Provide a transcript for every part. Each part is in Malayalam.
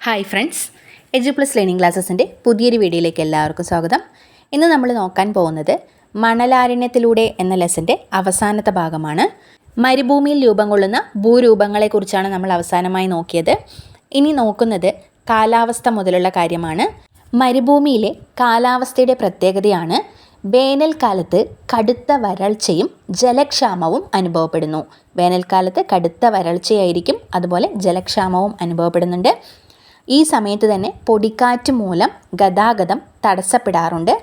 Hi friends Edu Plus Learning ക്ലാസ്സസിന്റെ പുതിയൊരു വീഡിയോയിലേക്ക് എല്ലാവർക്കും സ്വാഗതം. ഇന്ന് നമ്മൾ നോക്കാൻ പോകുന്നത് മണലാരണ്യത്തിലൂടെ എന്ന ലെസന്റെ അവസാനത്തെ ഭാഗമാണ്. മരുഭൂമിയിൽ രൂപം കൊള്ളുന്ന ഭൂരൂപങ്ങളെക്കുറിച്ചാണ് നമ്മൾ അവസാനമായി നോക്കിയത്. ഇനി നോക്കുന്നത് കാലാവസ്ഥ മുതലുള്ള കാര്യമാണ്. മരുഭൂമിയിലെ കാലാവസ്ഥയുടെ പ്രത്യേകതയാണ് വേനൽക്കാലത്ത് കടുത്ത വരൾച്ചയും ജലക്ഷാമവും അനുഭവപ്പെടുന്നു. വേനൽക്കാലത്ത് കടുത്ത വരൾച്ചയായിരിക്കും അതുപോലെ ജലക്ഷാമവും അനുഭവപ്പെടുന്നുണ്ട്. ഈ സമയത്ത് തന്നെ പൊടിക്കാറ്റ് മൂലം ഗതാഗതം തടസ്സപ്പെടാറുണ്ട്.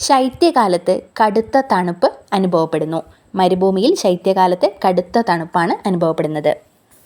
ശൈത്യകാലത്ത് കടുത്ത തണുപ്പ് അനുഭവപ്പെടുന്നു. മരുഭൂമിയിൽ ശൈത്യകാലത്ത് കടുത്ത തണുപ്പാണ് അനുഭവപ്പെടുന്നത്.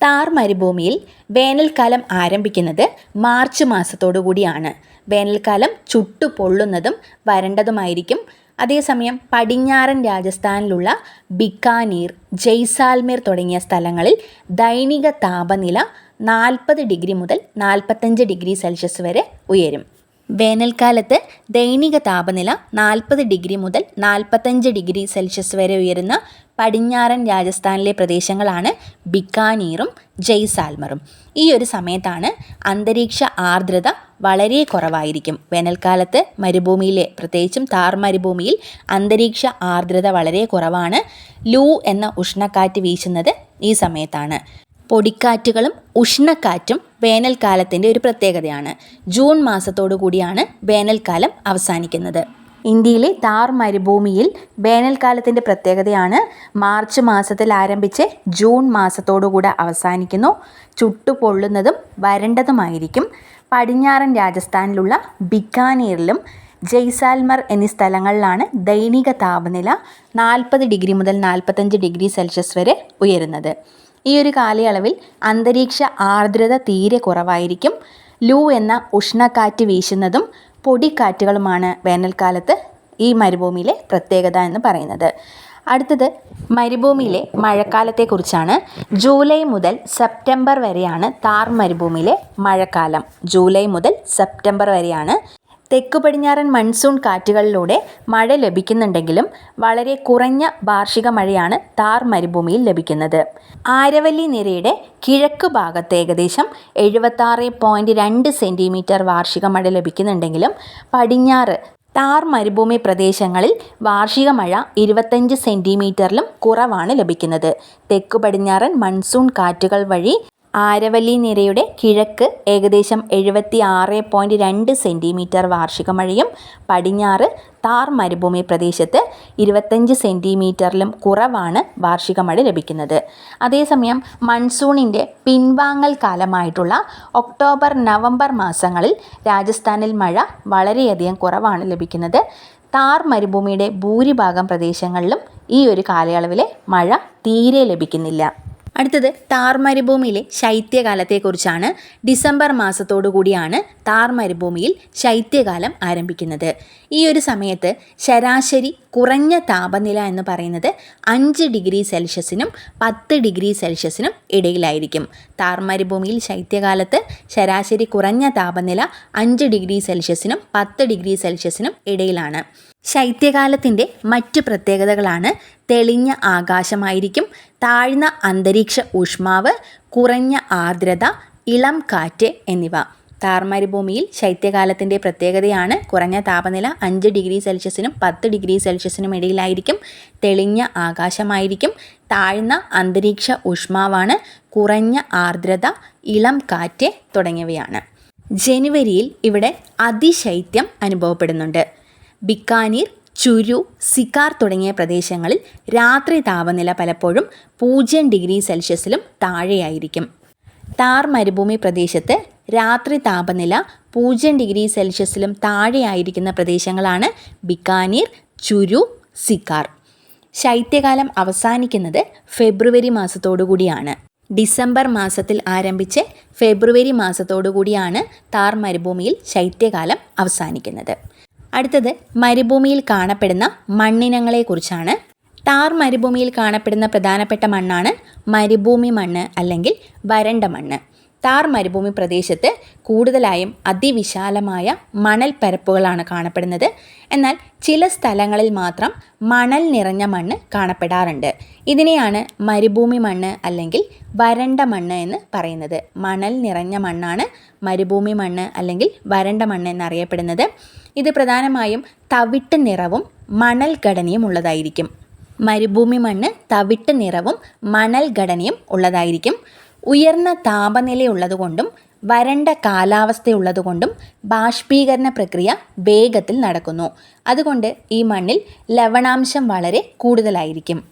താർ മരുഭൂമിയിൽ വേനൽക്കാലം ആരംഭിക്കുന്നത് മാർച്ച് മാസത്തോടു കൂടിയാണ്. വേനൽക്കാലം ചുട്ടു പൊള്ളുന്നതും വരണ്ടതുമായിരിക്കും. അതേസമയം പടിഞ്ഞാറൻ രാജസ്ഥാനിലുള്ള ബിക്കാനീർ ജയ്സാൽമീർ തുടങ്ങിയ സ്ഥലങ്ങളിൽ ദൈനിക താപനില നാൽപ്പത് ഡിഗ്രി മുതൽ നാൽപ്പത്തഞ്ച് ഡിഗ്രി സെൽഷ്യസ് വരെ ഉയരും. വേനൽക്കാലത്ത് ദൈനിക താപനില നാൽപ്പത് ഡിഗ്രി മുതൽ നാൽപ്പത്തഞ്ച് ഡിഗ്രി സെൽഷ്യസ് വരെ ഉയരുന്ന പടിഞ്ഞാറൻ രാജസ്ഥാനിലെ പ്രദേശങ്ങളാണ് ബിക്കാനീറും ജയ്സാൽമറും. ഈ ഒരു സമയത്താണ് അന്തരീക്ഷ ആർദ്രത വളരെ കുറവായിരിക്കും. വേനൽക്കാലത്ത് മരുഭൂമിയിലെ പ്രത്യേകിച്ചും താർ മരുഭൂമിയിൽ അന്തരീക്ഷ ആർദ്രത വളരെ കുറവാണ്. ലൂ എന്ന ഉഷ്ണക്കാറ്റ് വീശുന്നത് ഈ സമയത്താണ്. പൊടിക്കാറ്റുകളും ഉഷ്ണക്കാറ്റും വേനൽക്കാലത്തിന്റെ ഒരു പ്രത്യേകതയാണ്. ജൂൺ മാസത്തോടു കൂടിയാണ് വേനൽക്കാലം അവസാനിക്കുന്നത്. ഇന്ത്യയിലെ താർ മരുഭൂമിയിൽ വേനൽക്കാലത്തിന്റെ പ്രത്യേകതയാണ് മാർച്ച് മാസത്തിൽ ആരംഭിച്ച് ജൂൺ മാസത്തോടുകൂടെ അവസാനിക്കുന്നു. ചുട്ടുപൊള്ളുന്നതും വരണ്ടതുമായിരിക്കും. പടിഞ്ഞാറൻ രാജസ്ഥാനിലുള്ള ബിക്കാനീറിലും ജയ്സാൽമർ എന്നീ സ്ഥലങ്ങളിലാണ് ദൈനിക താപനില നാൽപ്പത് ഡിഗ്രി മുതൽ നാൽപ്പത്തഞ്ച് ഡിഗ്രി സെൽഷ്യസ് വരെ ഉയരുന്നത്. ഈ ഒരു കാലയളവിൽ അന്തരീക്ഷ ആർദ്രത തീരെ കുറവായിരിക്കും. ലൂ എന്ന ഉഷ്ണക്കാറ്റ് വീശുന്നതും പൊടിക്കാറ്റുകളുമാണ് വേനൽക്കാലത്ത് ഈ മരുഭൂമിയിലെ പ്രത്യേകത എന്ന് പറയുന്നത്. അടുത്തത് മരുഭൂമിയിലെ മഴക്കാലത്തെക്കുറിച്ചാണ്. ജൂലൈ മുതൽ സെപ്റ്റംബർ വരെയാണ് താർ മരുഭൂമിയിലെ മഴക്കാലം. ജൂലൈ മുതൽ സെപ്റ്റംബർ വരെയാണ് തെക്കു പടിഞ്ഞാറൻ മൺസൂൺ കാറ്റുകളിലൂടെ മഴ ലഭിക്കുന്നുണ്ടെങ്കിലും വളരെ കുറഞ്ഞ വാർഷിക മഴയാണ് താർ മരുഭൂമിയിൽ ലഭിക്കുന്നത്. ആരവല്ലി നിരയുടെ കിഴക്ക് ഭാഗത്ത് ഏകദേശം എഴുപത്താറ് പോയിന്റ് രണ്ട് സെന്റിമീറ്റർ വാർഷിക മഴ ലഭിക്കുന്നുണ്ടെങ്കിലും പടിഞ്ഞാറ് താർ മരുഭൂമി പ്രദേശങ്ങളിൽ വാർഷിക മഴ ഇരുപത്തഞ്ച് സെന്റിമീറ്ററിലും കുറവാണ് ലഭിക്കുന്നത്. തെക്കു പടിഞ്ഞാറൻ മൺസൂൺ കാറ്റുകൾ വഴി ആരവല്ലി നിരയുടെ കിഴക്ക് ഏകദേശം എഴുപത്തി ആറ് പോയിന്റ് രണ്ട് സെന്റിമീറ്റർ വാർഷിക മഴയും പടിഞ്ഞാറ് താർ മരുഭൂമി പ്രദേശത്ത് ഇരുപത്തഞ്ച് സെന്റിമീറ്ററിലും കുറവാണ് വാർഷിക മഴ ലഭിക്കുന്നത്. അതേസമയം മൺസൂണിന്റെ പിൻവാങ്ങൽ കാലമായിട്ടുള്ള ഒക്ടോബർ നവംബർ മാസങ്ങളിൽ രാജസ്ഥാനിൽ മഴ വളരെയധികം കുറവാണ് ലഭിക്കുന്നത്. താർ മരുഭൂമിയുടെ ഭൂരിഭാഗം പ്രദേശങ്ങളിലും ഈ ഒരു കാലയളവിലെ മഴ തീരെ ലഭിക്കുന്നില്ല. അടുത്തത് താർ മരുഭൂമിയിലെ ശൈത്യകാലത്തെക്കുറിച്ചാണ്. ഡിസംബർ മാസത്തോടു കൂടിയാണ് താർ മരുഭൂമിയിൽ ശൈത്യകാലം ആരംഭിക്കുന്നത്. ഈ ഒരു സമയത്ത് ശരാശരി കുറഞ്ഞ താപനില എന്ന് പറയുന്നത് അഞ്ച് ഡിഗ്രി സെൽഷ്യസിനും പത്ത് ഡിഗ്രി സെൽഷ്യസിനും ഇടയിലായിരിക്കും. താർ മരുഭൂമിയിൽ ശൈത്യകാലത്ത് ശരാശരി കുറഞ്ഞ താപനില അഞ്ച് ഡിഗ്രി സെൽഷ്യസിനും പത്ത് ഡിഗ്രി സെൽഷ്യസിനും ഇടയിലാണ്. ശൈത്യകാലത്തിന്റെ മറ്റ് പ്രത്യേകതകളാണ് തെളിഞ്ഞ ആകാശമായിരിക്കും താഴ്ന്ന അന്തരീക്ഷ ഊഷ്മാവ് കുറഞ്ഞ ആർദ്രത ഇളം കാറ്റ് എന്നിവ. താർ മരുഭൂമിയിൽ ശൈത്യകാലത്തിന്റെ പ്രത്യേകതയാണ് കുറഞ്ഞ താപനില അഞ്ച് ഡിഗ്രി സെൽഷ്യസിനും പത്ത് ഡിഗ്രി സെൽഷ്യസിനും ഇടയിലായിരിക്കും തെളിഞ്ഞ ആകാശമായിരിക്കും താഴ്ന്ന അന്തരീക്ഷ ഊഷ്മാവാണ് കുറഞ്ഞ ആർദ്രത ഇളം കാറ്റ് തുടങ്ങിയവയാണ്. ജനുവരിയിൽ ഇവിടെ അതിശൈത്യം അനുഭവപ്പെടുന്നുണ്ട്. ബിക്കാനീർ ചുരു സിക്കാർ തുടങ്ങിയ പ്രദേശങ്ങളിൽ രാത്രി താപനില പലപ്പോഴും പൂജ്യം ഡിഗ്രി സെൽഷ്യസിലും താഴെയായിരിക്കും. താർ മരുഭൂമി പ്രദേശത്ത് രാത്രി താപനില പൂജ്യം ഡിഗ്രി സെൽഷ്യസിലും താഴെയായിരിക്കുന്ന പ്രദേശങ്ങളാണ് ബിക്കാനീർ ചുരു സിക്കാർ. ശൈത്യകാലം അവസാനിക്കുന്നത് ഫെബ്രുവരി മാസത്തോടു കൂടിയാണ്. ഡിസംബർ മാസത്തിൽ ആരംഭിച്ച് ഫെബ്രുവരി മാസത്തോടു കൂടിയാണ് താർ മരുഭൂമിയിൽ ശൈത്യകാലം അവസാനിക്കുന്നത്. അടുത്തത് മരുഭൂമിയിൽ കാണപ്പെടുന്ന മണ്ണിനങ്ങളെക്കുറിച്ചാണ്. താർ മരുഭൂമിയിൽ കാണപ്പെടുന്ന പ്രധാനപ്പെട്ട മണ്ണാണ് മരുഭൂമി മണ്ണ് അല്ലെങ്കിൽ വരണ്ട മണ്ണ്. താർ മരുഭൂമി പ്രദേശത്ത് കൂടുതലായും അതിവിശാലമായ മണൽ പരപ്പുകളാണ് കാണപ്പെടുന്നത്. എന്നാൽ ചില സ്ഥലങ്ങളിൽ മാത്രം മണൽ നിറഞ്ഞ മണ്ണ് കാണപ്പെടാറുണ്ട്. ഇതിനെയാണ് മരുഭൂമി മണ്ണ് അല്ലെങ്കിൽ വരണ്ട മണ്ണ് എന്ന് പറയുന്നത്. മണൽ നിറഞ്ഞ മണ്ണാണ് മരുഭൂമി മണ്ണ് അല്ലെങ്കിൽ വരണ്ട മണ്ണ് എന്നറിയപ്പെടുന്നത്. ഇത് പ്രധാനമായും തവിട്ട് നിറവും മണൽ ഘടനയും ഉള്ളതായിരിക്കും. മരുഭൂമി മണ്ണ് തവിട്ട് നിറവും മണൽ ഘടനയും ഉള്ളതായിരിക്കും. ഉയർന്ന താപനിലയുള്ളതുകൊണ്ടും വരണ്ട കാലാവസ്ഥയുള്ളതുകൊണ്ടും ബാഷ്പീകരണ പ്രക്രിയ വേഗത്തിൽ നടക്കുന്നു. അതുകൊണ്ട് ഈ മണ്ണിൽ ലവണാംശം വളരെ കൂടുതലായിരിക്കും.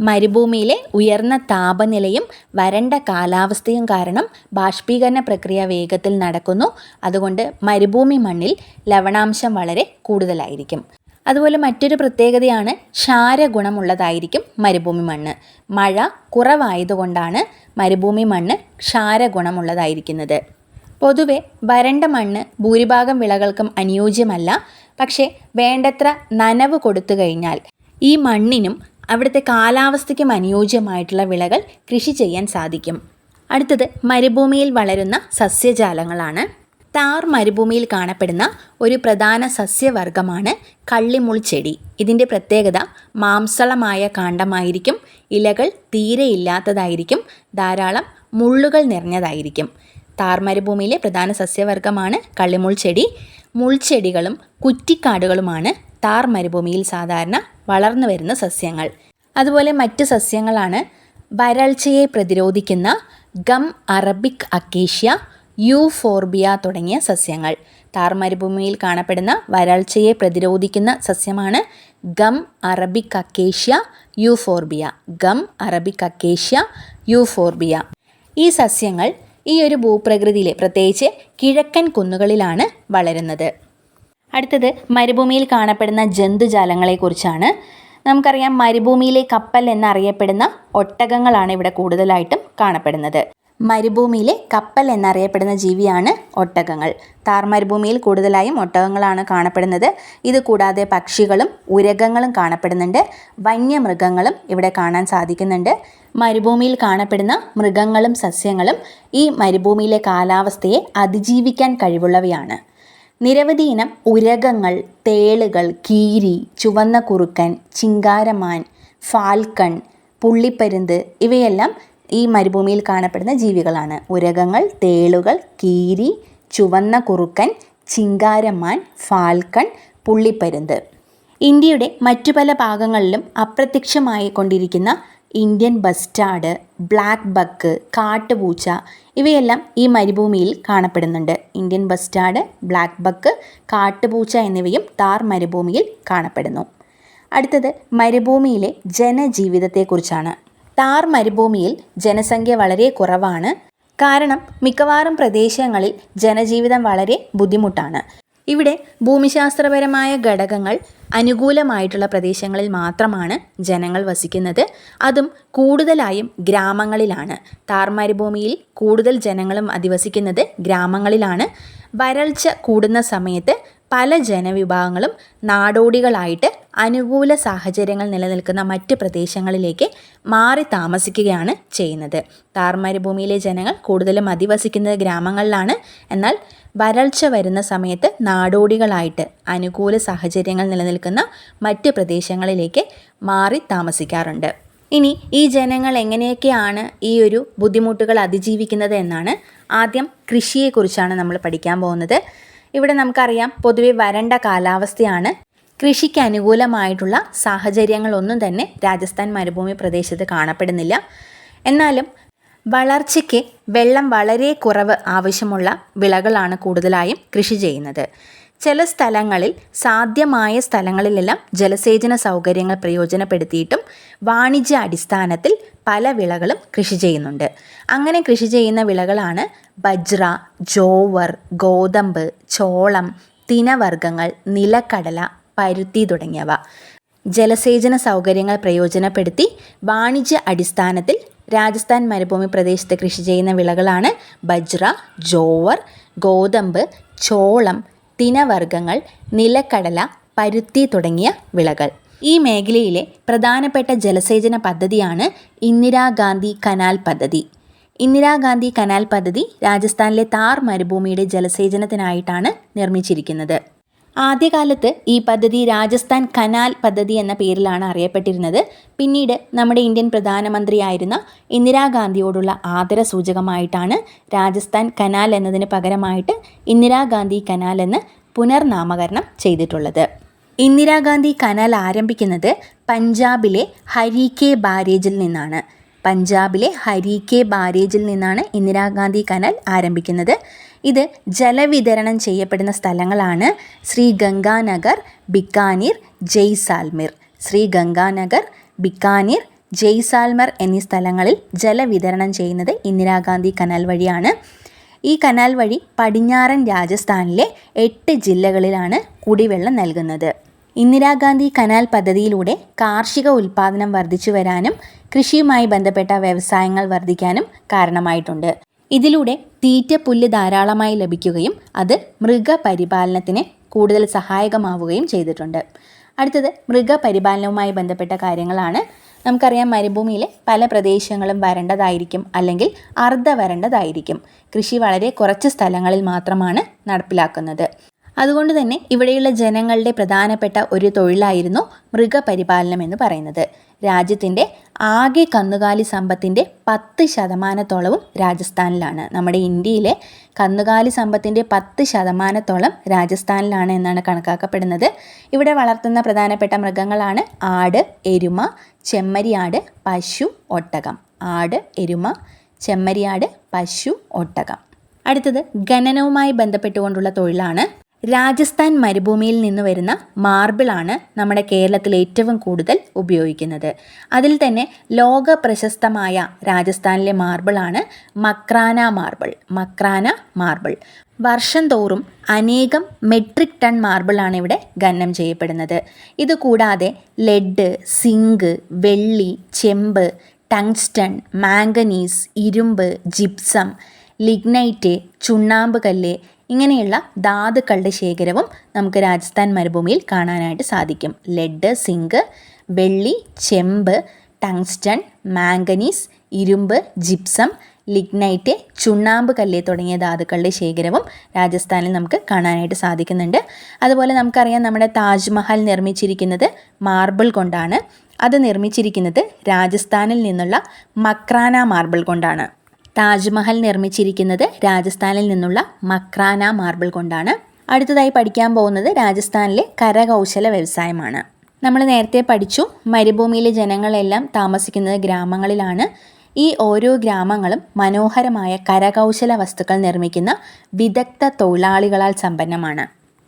മരുഭൂമിയിലെ ഉയർന്ന താപനിലയും വരണ്ട കാലാവസ്ഥയും കാരണം ബാഷ്പീകരണ പ്രക്രിയ വേഗത്തിൽ നടക്കുന്നു. അതുകൊണ്ട് മരുഭൂമി മണ്ണിൽ ലവണാംശം വളരെ കൂടുതലായിരിക്കും. അതുപോലെ മറ്റൊരു പ്രത്യേകതയാണ് ക്ഷാരഗുണമുള്ളതായിരിക്കും മരുഭൂമി മണ്ണ്. മഴ കുറവായതുകൊണ്ടാണ് മരുഭൂമി മണ്ണ് ക്ഷാരഗുണമുള്ളതായിരിക്കുന്നത്. പൊതുവെ വരണ്ട മണ്ണ് ഭൂരിഭാഗം വിളകൾക്കും അനുയോജ്യമല്ല. പക്ഷേ വേണ്ടത്ര നനവ് കൊടുത്തു കഴിഞ്ഞാൽ ഈ മണ്ണിനും അവിടുത്തെ കാലാവസ്ഥയ്ക്കും അനുയോജ്യമായിട്ടുള്ള വിളകൾ കൃഷി ചെയ്യാൻ സാധിക്കും. അടുത്തത് മരുഭൂമിയിൽ വളരുന്ന സസ്യജാലങ്ങളാണ്. താർ മരുഭൂമിയിൽ കാണപ്പെടുന്ന ഒരു പ്രധാന സസ്യവർഗമാണ് കള്ളിമുൾ ചെടി ഇതിന്റെ പ്രത്യേകത മാംസളമായ കാണ്ഡമായിരിക്കും ഇലകൾ തീരെ ഇല്ലാത്തതായിരിക്കും ധാരാളം മുള്ളുകൾ നിറഞ്ഞതായിരിക്കും. താർ മരുഭൂമിയിലെ പ്രധാന സസ്യവർഗമാണ് കള്ളിമുൾ ചെടി മുൾച്ചെടികളും കുറ്റിക്കാടുകളുമാണ് താർ മരുഭൂമിയിൽ സാധാരണ വളർന്നു വരുന്ന സസ്യങ്ങൾ. അതുപോലെ മറ്റ് സസ്യങ്ങളാണ് വരൾച്ചയെ പ്രതിരോധിക്കുന്ന ഗം അറബിക് അക്കേഷ്യ യൂഫോർബിയ തുടങ്ങിയ സസ്യങ്ങൾ. താർ മരുഭൂമിയിൽ കാണപ്പെടുന്ന വരൾച്ചയെ പ്രതിരോധിക്കുന്ന സസ്യമാണ് gum Arabic acacia euphorbia. Gum Arabic acacia euphorbia. ഈ സസ്യങ്ങൾ ഈ ഒരു ഭൂപ്രകൃതിയിലെ പ്രത്യേകിച്ച് കിഴക്കൻ കുന്നുകളിലാണ് വളരുന്നത്. അടുത്തത് മരുഭൂമിയിൽ കാണപ്പെടുന്ന ജന്തുജാലങ്ങളെക്കുറിച്ചാണ്. നമുക്കറിയാം മരുഭൂമിയിലെ കപ്പൽ എന്നറിയപ്പെടുന്ന ഒട്ടകങ്ങളാണ് ഇവിടെ കൂടുതലായിട്ടും കാണപ്പെടുന്നത്. മരുഭൂമിയിലെ കപ്പൽ എന്നറിയപ്പെടുന്ന ജീവിയാണ് ഒട്ടകങ്ങൾ. താർ മരുഭൂമിയിൽ കൂടുതലായും ഒട്ടകങ്ങളാണ് കാണപ്പെടുന്നത്. ഇത് കൂടാതെ പക്ഷികളും ഉരകങ്ങളും കാണപ്പെടുന്നുണ്ട്. വന്യമൃഗങ്ങളും ഇവിടെ കാണാൻ സാധിക്കുന്നുണ്ട്. മരുഭൂമിയിൽ കാണപ്പെടുന്ന മൃഗങ്ങളും സസ്യങ്ങളും ഈ മരുഭൂമിയിലെ കാലാവസ്ഥയെ അതിജീവിക്കാൻ കഴിവുള്ളവയാണ്. നിരവധി ഇനം ഉരകങ്ങൾ തേളുകൾ കീരി ചുവന്ന കുറുക്കൻ ചിങ്കാരമാൻ ഫാൽക്കൺ പുള്ളിപ്പരുന്ത് ഇവയെല്ലാം ഈ മരുഭൂമിയിൽ കാണപ്പെടുന്ന ജീവികളാണ്. ഉരകങ്ങൾ തേളുകൾ കീരി ചുവന്ന കുറുക്കൻ ചിങ്കാരമാൻ ഫാൽക്കൺ പുള്ളിപ്പരുന്ത്. ഇന്ത്യയുടെ മറ്റു പല ഭാഗങ്ങളിലും അപ്രത്യക്ഷമായി കൊണ്ടിരിക്കുന്ന ഇന്ത്യൻ ബസ്റ്റാർഡ് ബ്ലാക്ക് ബക്ക് കാട്ടുപൂച്ച ഇവയെല്ലാം ഈ മരുഭൂമിയിൽ കാണപ്പെടുന്നുണ്ട്. ഇന്ത്യൻ ബസ്റ്റാർഡ് ബ്ലാക്ക് ബക്ക് കാട്ടുപൂച്ച എന്നിവയും താർ മരുഭൂമിയിൽ കാണപ്പെടുന്നു. അടുത്തത് മരുഭൂമിയിലെ ജനജീവിതത്തെക്കുറിച്ചാണ്. താർ മരുഭൂമിയിൽ ജനസംഖ്യ വളരെ കുറവാണ്. കാരണം മിക്കവാറും പ്രദേശങ്ങളിൽ ജനജീവിതം വളരെ ബുദ്ധിമുട്ടാണ്. ഇവിടെ ഭൂമിശാസ്ത്രപരമായ ഘടകങ്ങൾ അനുകൂലമായിട്ടുള്ള പ്രദേശങ്ങളിൽ മാത്രമാണ് ജനങ്ങൾ വസിക്കുന്നത്. അതും കൂടുതലായും ഗ്രാമങ്ങളിലാണ്. താർ മരുഭൂമിയിൽ കൂടുതൽ ജനങ്ങളും അധിവസിക്കുന്നത് ഗ്രാമങ്ങളിലാണ്. വരൾച്ച കൂടുന്ന സമയത്ത് പല ജനവിഭാഗങ്ങളും നാടോടികളായിട്ട് അനുകൂല സാഹചര്യങ്ങൾ നിലനിൽക്കുന്ന മറ്റ് പ്രദേശങ്ങളിലേക്ക് മാറി താമസിക്കുകയാണ് ചെയ്യുന്നത്. താർ മരുഭൂമിയിലെ ജനങ്ങൾ കൂടുതലും അധിവസിക്കുന്നത് ഗ്രാമങ്ങളിലാണ്. എന്നാൽ വരൾച്ച വരുന്ന സമയത്ത് നാടോടികളായിട്ട് അനുകൂല സാഹചര്യങ്ങൾ നിലനിൽക്കുന്ന മറ്റ് പ്രദേശങ്ങളിലേക്ക് മാറി താമസിക്കാറുണ്ട്. ഇനി ഈ ജനങ്ങൾ എങ്ങനെയൊക്കെയാണ് ഈ ഒരു ബുദ്ധിമുട്ടുകൾ അതിജീവിക്കുന്നത് എന്നാണ് ആദ്യം കൃഷിയെക്കുറിച്ചാണ് നമ്മൾ പഠിക്കാൻ പോകുന്നത്. ഇവിടെ നമുക്കറിയാം പൊതുവെ വരണ്ട കാലാവസ്ഥയാണ് കൃഷിക്ക് അനുകൂലമായിട്ടുള്ള സാഹചര്യങ്ങളൊന്നും തന്നെ രാജസ്ഥാൻ മരുഭൂമി പ്രദേശത്ത് കാണപ്പെടുന്നില്ല. എന്നാലും വളർച്ചയ്ക്ക് വെള്ളം വളരെ കുറവ് ആവശ്യമുള്ള വിളകളാണ് കൂടുതലായും കൃഷി ചെയ്യുന്നത്. ചില സ്ഥലങ്ങളിൽ സാധ്യമായ സ്ഥലങ്ങളിലെല്ലാം ജലസേചന സൗകര്യങ്ങൾ പ്രയോജനപ്പെടുത്തിയിട്ടും വാണിജ്യ അടിസ്ഥാനത്തിൽ പല വിളകളും കൃഷി ചെയ്യുന്നുണ്ട്. അങ്ങനെ കൃഷി ചെയ്യുന്ന വിളകളാണ് ബജ്ര ജോവർ ഗോതമ്പ് ചോളം തിനവർഗങ്ങൾ നിലക്കടല പരുത്തി തുടങ്ങിയവ. ജലസേചന സൗകര്യങ്ങൾ പ്രയോജനപ്പെടുത്തി വാണിജ്യ അടിസ്ഥാനത്തിൽ രാജസ്ഥാൻ മരുഭൂമി പ്രദേശത്ത് കൃഷി ചെയ്യുന്ന വിളകളാണ് ബജ്ര ജോവർ ഗോതമ്പ് ചോളം തിനവർഗങ്ങൾ നിലക്കടല പരുത്തി തുടങ്ങിയ വിളകൾ. ഈ മേഖലയിലെ പ്രധാനപ്പെട്ട ജലസേചന പദ്ധതിയാണ് ഇന്ദിരാഗാന്ധി കനാൽ പദ്ധതി. ഇന്ദിരാഗാന്ധി കനാൽ പദ്ധതി രാജസ്ഥാനിലെ താർ മരുഭൂമിയുടെ ജലസേചനത്തിനായിട്ടാണ് നിർമ്മിച്ചിരിക്കുന്നത്. ആദ്യകാലത്ത് ഈ പദ്ധതി രാജസ്ഥാൻ കനാൽ പദ്ധതി എന്ന പേരിലാണ് അറിയപ്പെട്ടിരുന്നത്. പിന്നീട് നമ്മുടെ ഇന്ത്യൻ പ്രധാനമന്ത്രിയായിരുന്ന ഇന്ദിരാഗാന്ധിയോടുള്ള ആദര സൂചകമായിട്ടാണ് രാജസ്ഥാൻ കനാൽ എന്നതിന് പകരമായിട്ട് ഇന്ദിരാഗാന്ധി കനാൽ എന്ന് പുനർനാമകരണം ചെയ്തിട്ടുള്ളത്. ഇന്ദിരാഗാന്ധി കനാൽ ആരംഭിക്കുന്നത് പഞ്ചാബിലെ ഹരിക്കെ ബാരേജിൽ നിന്നാണ്. പഞ്ചാബിലെ ഹരിക്കെ ബാരേജിൽ നിന്നാണ് ഇന്ദിരാഗാന്ധി കനാൽ ആരംഭിക്കുന്നത്. ഇത് ജലവിതരണം ചെയ്യപ്പെടുന്ന സ്ഥലങ്ങളാണ് ശ്രീ ഗംഗാനഗർ ബിക്കാനീർ ജയ്സാൽമിർ. ശ്രീ ഗംഗാനഗർ ബിക്കാനീർ ജയ്സാൽമർ എന്നീ സ്ഥലങ്ങളിൽ ജലവിതരണം ചെയ്യുന്നത് ഇന്ദിരാഗാന്ധി കനാൽ വഴിയാണ്. ഈ കനാൽ വഴി പടിഞ്ഞാറൻ രാജസ്ഥാനിലെ എട്ട് ജില്ലകളിലാണ് കുടിവെള്ളം നൽകുന്നത്. ഇന്ദിരാഗാന്ധി കനാൽ പദ്ധതിയിലൂടെ കാർഷിക ഉൽപ്പാദനം വർദ്ധിച്ചു വരാനും കൃഷിയുമായി ബന്ധപ്പെട്ട വ്യവസായങ്ങൾ വർദ്ധിക്കാനും കാരണമായിട്ടുണ്ട്. ഇതിലൂടെ തീറ്റ പുല്ല് ധാരാളമായി ലഭിക്കുകയും അത് മൃഗപരിപാലനത്തിന് കൂടുതൽ സഹായകമാവുകയും ചെയ്തിട്ടുണ്ട്. അടുത്തത് മൃഗപരിപാലനവുമായി ബന്ധപ്പെട്ട കാര്യങ്ങളാണ്. നമുക്കറിയാം മരുഭൂമിയിലെ പല പ്രദേശങ്ങളും വരണ്ടതായിരിക്കും അല്ലെങ്കിൽ അർദ്ധ വരണ്ടതായിരിക്കും. കൃഷി വളരെ കുറച്ച് സ്ഥലങ്ങളിൽ മാത്രമാണ് നടപ്പിലാക്കുന്നത്. അതുകൊണ്ട് തന്നെ ഇവിടെയുള്ള ജനങ്ങളുടെ പ്രധാനപ്പെട്ട ഒരു തൊഴിലായിരുന്നു മൃഗപരിപാലനം എന്ന് പറയുന്നത്. രാജ്യത്തിന്റെ ആകെ കന്നുകാലി സമ്പത്തിന്റെ പത്ത് ശതമാനത്തോളവും രാജസ്ഥാനിലാണ്. നമ്മുടെ ഇന്ത്യയിലെ കന്നുകാലി സമ്പത്തിന്റെ പത്ത് ശതമാനത്തോളം രാജസ്ഥാനിലാണ് എന്നാണ് കണക്കാക്കപ്പെടുന്നത്. ഇവിടെ വളർത്തുന്ന പ്രധാനപ്പെട്ട മൃഗങ്ങളാണ് ആട് എരുമ ചെമ്മരിയാട് പശു ഒട്ടകം. ആട് എരുമ ചെമ്മരിയാട് പശു ഒട്ടകം. അടുത്തത് ഖനനവുമായി ബന്ധപ്പെട്ടുകൊണ്ടുള്ള തൊഴിലാണ്. രാജസ്ഥാൻ മരുഭൂമിയിൽ നിന്ന് വരുന്ന മാർബിളാണ് നമ്മുടെ കേരളത്തിൽ ഏറ്റവും കൂടുതൽ ഉപയോഗിക്കുന്നത്. അതിൽ തന്നെ ലോക പ്രശസ്തമായ രാജസ്ഥാനിലെ മാർബിളാണ് മക്രാന മാർബിൾ മക്രാന മാർബിൾ. വർഷം തോറും അനേകം മെട്രിക് ടൺ മാർബിളാണ് ഇവിടെ ഖനനം ചെയ്യപ്പെടുന്നത്. ഇതുകൂടാതെ ലെഡ് സിങ്ക് വെള്ളി ചെമ്പ് ടങ്സ്റ്റൺ മാംഗനീസ് ഇരുമ്പ് ജിപ്സം ലിഗ്നൈറ്റ് ചുണ്ണാമ്പ് കല്ല് ഇങ്ങനെയുള്ള ധാതുക്കളുടെ ശേഖരവും നമുക്ക് രാജസ്ഥാൻ മരുഭൂമിയിൽ കാണാനായിട്ട് സാധിക്കും. ലെഡ് സിങ്ക് വെള്ളി ചെമ്പ് ടങ്സ്റ്റൺ മാംഗനീസ് ഇരുമ്പ് ജിപ്സം ലിഗ്നൈറ്റ് ചുണ്ണാമ്പ് കല്ല് തുടങ്ങിയ ധാതുക്കളുടെ ശേഖരവും രാജസ്ഥാനിൽ നമുക്ക് കാണാനായിട്ട് സാധിക്കുന്നുണ്ട്. അതുപോലെ നമുക്കറിയാം നമ്മുടെ താജ്മഹൽ നിർമ്മിച്ചിരിക്കുന്നത് മാർബിൾ കൊണ്ടാണ്. അത് നിർമ്മിച്ചിരിക്കുന്നത് രാജസ്ഥാനിൽ നിന്നുള്ള മക്രാന മാർബിൾ കൊണ്ടാണ്. താജ്മഹൽ നിർമ്മിച്ചിരിക്കുന്നത് രാജസ്ഥാനിൽ നിന്നുള്ള മക്രാന മാർബിൾ കൊണ്ടാണ്. അടുത്തതായി പഠിക്കാൻ പോകുന്നത് രാജസ്ഥാനിലെ കരകൗശല വ്യവസായമാണ്. നമ്മൾ നേരത്തെ പഠിച്ചു മരുഭൂമിയിലെ ജനങ്ങളെല്ലാം താമസിക്കുന്നത് ഗ്രാമങ്ങളിലാണ്. ഈ ഓരോ ഗ്രാമങ്ങളും മനോഹരമായ കരകൗശല വസ്തുക്കൾ നിർമ്മിക്കുന്ന വിദഗ്ധ തൊഴിലാളികളാൽ സമ്പന്നമാണ്.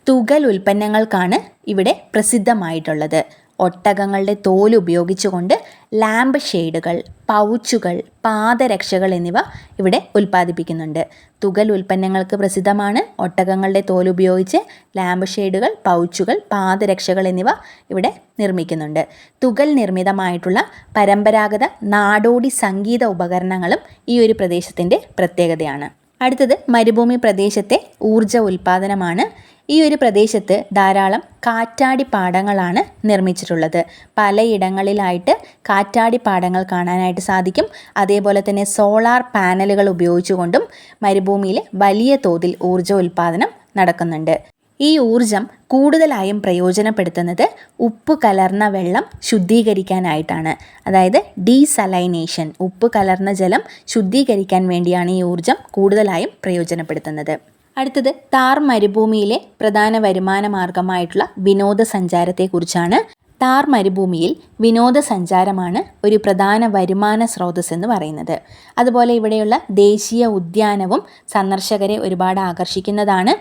തുകൽ ഉൽപ്പന്നങ്ങൾക്കാണ് ഇവിടെ പ്രസിദ്ധമായിട്ടുള്ളത്. ഒട്ടകങ്ങളുടെ തോൽ ഉപയോഗിച്ചുകൊണ്ട് ലാമ്പ് ഷെയ്ഡുകൾ പൗച്ചുകൾ പാദരക്ഷകൾ എന്നിവ ഇവിടെ ഉൽപ്പാദിപ്പിക്കുന്നുണ്ട്. തുകൽ ഉൽപ്പന്നങ്ങൾക്ക് പ്രസിദ്ധമാണ് ഒട്ടകങ്ങളുടെ തോൽ ഉപയോഗിച്ച് ലാമ്പ് ഷെയ്ഡുകൾ പൗച്ചുകൾ പാദരക്ഷകൾ എന്നിവ ഇവിടെ നിർമ്മിക്കുന്നുണ്ട്. തുകൽ നിർമ്മിതമായിട്ടുള്ള പരമ്പരാഗത നാടോടി സംഗീത ഉപകരണങ്ങളും ഈ ഒരു പ്രദേശത്തിന്റെ പ്രത്യേകതയാണ്. അടുത്തത് മരുഭൂമി പ്രദേശത്തെ ഊർജ ഉൽപ്പാദനമാണ് ഈ ഒരു പ്രദേശത്ത് ധാരാളം കാറ്റാടി പാടങ്ങളാണ് നിർമ്മിച്ചിട്ടുള്ളത്. പലയിടങ്ങളിലായിട്ട് കാറ്റാടി പാടങ്ങൾ കാണാനായിട്ട് സാധിക്കും. അതേപോലെ തന്നെ സോളാർ പാനലുകൾ ഉപയോഗിച്ചുകൊണ്ടും മരുഭൂമിയിൽ വലിയ തോതിൽ ഊർജ ഉൽപ്പാദനം നടക്കുന്നുണ്ട്. ഈ ഊർജം കൂടുതലായും പ്രയോജനപ്പെടുത്തുന്നത് ഉപ്പ് കലർന്ന വെള്ളം ശുദ്ധീകരിക്കാനായിട്ടാണ്. അതായത് ഡീസലൈനേഷൻ ഉപ്പ് കലർന്ന ജലം ശുദ്ധീകരിക്കാൻ വേണ്ടിയാണ് ഈ ഊർജം കൂടുതലായും പ്രയോജനപ്പെടുത്തുന്നത്. അടുത്തത് താർ മരുഭൂമിയിലെ പ്രധാന വരുമാന മാർഗമായിട്ടുള്ള വിനോദസഞ്ചാരത്തെക്കുറിച്ചാണ്. താർ മരുഭൂമിയിൽ വിനോദസഞ്ചാരമാണ് ഒരു പ്രധാന വരുമാന സ്രോതസ് എന്ന് പറയുന്നത്. അതുപോലെ ഇവിടെയുള്ള ദേശീയ ഉദ്യാനവും സന്ദർശകരെ ഒരുപാട് ആകർഷിക്കുന്നതാണ്.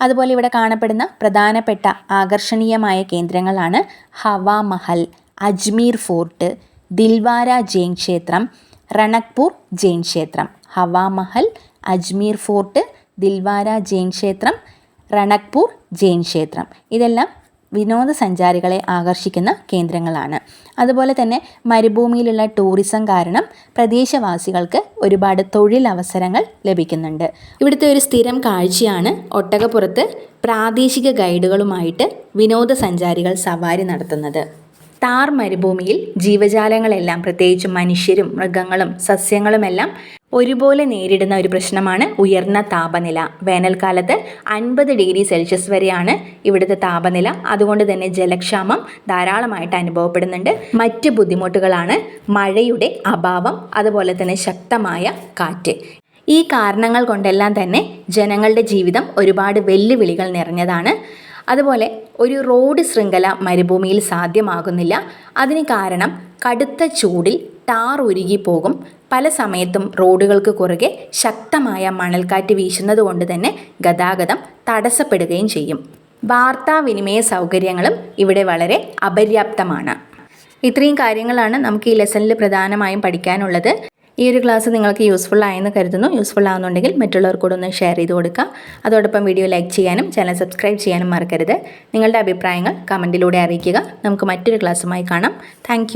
അതുപോലെ ഇവിടെ കാണപ്പെടുന്ന പ്രധാനപ്പെട്ട ആകർഷണീയമായ കേന്ദ്രങ്ങളാണ് ഹവാ മഹൽ അജ്മീർ ഫോർട്ട് ദിൽവാര ജെയിൻ ക്ഷേത്രം റണക്പൂർ ജെയിൻ ക്ഷേത്രം. ഹവാ മഹൽ അജ്മീർ ഫോർട്ട് ദിൽവാര ജെയിൻ ക്ഷേത്രം റണക്പൂർ ജെയിൻ ക്ഷേത്രം. ഇതെല്ലാം വിനോദസഞ്ചാരികളെ ആകർഷിക്കുന്ന കേന്ദ്രങ്ങളാണ്. അതുപോലെ തന്നെ മരുഭൂമിയിലുള്ള ടൂറിസം കാരണം പ്രദേശവാസികൾക്ക് ഒരുപാട് തൊഴിലവസരങ്ങൾ ലഭിക്കുന്നുണ്ട്. ഇവിടുത്തെ ഒരു സ്ഥിരം കാഴ്ചയാണ് ഒട്ടകപ്പുറത്ത് പ്രാദേശിക ഗൈഡുകളുമായിട്ട് വിനോദസഞ്ചാരികൾ സവാരി നടത്തുന്നത്. താർ മരുഭൂമിയിൽ ജീവജാലങ്ങളെല്ലാം പ്രത്യേകിച്ച് മനുഷ്യരും മൃഗങ്ങളും സസ്യങ്ങളുമെല്ലാം ഒരുപോലെ നേരിടുന്ന ഒരു പ്രശ്നമാണ് ഉയർന്ന താപനില. വേനൽക്കാലത്ത് അൻപത് ഡിഗ്രി സെൽഷ്യസ് വരെയാണ് ഇവിടുത്തെ താപനില. അതുകൊണ്ട് തന്നെ ജലക്ഷാമം ധാരാളമായിട്ട് അനുഭവപ്പെടുന്നുണ്ട്. മറ്റ് ബുദ്ധിമുട്ടുകളാണ് മഴയുടെ അഭാവം അതുപോലെ തന്നെ ശക്തമായ കാറ്റ്. ഈ കാരണങ്ങൾ കൊണ്ടെല്ലാം തന്നെ ജനങ്ങളുടെ ജീവിതം ഒരുപാട് വെല്ലുവിളികൾ നിറഞ്ഞതാണ്. അതുപോലെ ഒരു റോഡ് ശൃംഖല മരുഭൂമിയിൽ സാധ്യമാകുന്നില്ല. അതിന് കാരണം കടുത്ത ചൂടിൽ ടാർ ഉരുകിപ്പോകും പല സമയത്തും റോഡുകൾക്ക് കുറുകെ ശക്തമായ മണൽക്കാറ്റ് വീശുന്നത് കൊണ്ട് തന്നെ ഗതാഗതം തടസ്സപ്പെടുകയും ചെയ്യും. വാർത്താവിനിമയ സൗകര്യങ്ങളും ഇവിടെ വളരെ അപര്യാപ്തമാണ്. ഇത്രയും കാര്യങ്ങളാണ് നമുക്ക് ഈ ലെസണിൽ പ്രധാനമായും പഠിക്കാനുള്ളത്. ഈ ഒരു ക്ലാസ് നിങ്ങൾക്ക് യൂസ്ഫുൾ ആയെന്ന് കരുതുന്നു. യൂസ്ഫുൾ ആവുന്നുണ്ടെങ്കിൽ മറ്റുള്ളവർ കൂടെ ഒന്ന് ഷെയർ ചെയ്ത് കൊടുക്കുക. അതോടൊപ്പം വീഡിയോ ലൈക്ക് ചെയ്യാനും ചാനൽ സബ്സ്ക്രൈബ് ചെയ്യാനും മറക്കരുത്. നിങ്ങളുടെ അഭിപ്രായങ്ങൾ കമന്റിലൂടെ അറിയിക്കുക. നമുക്ക് മറ്റൊരു ക്ലാസ്സുമായി കാണാം. താങ്ക്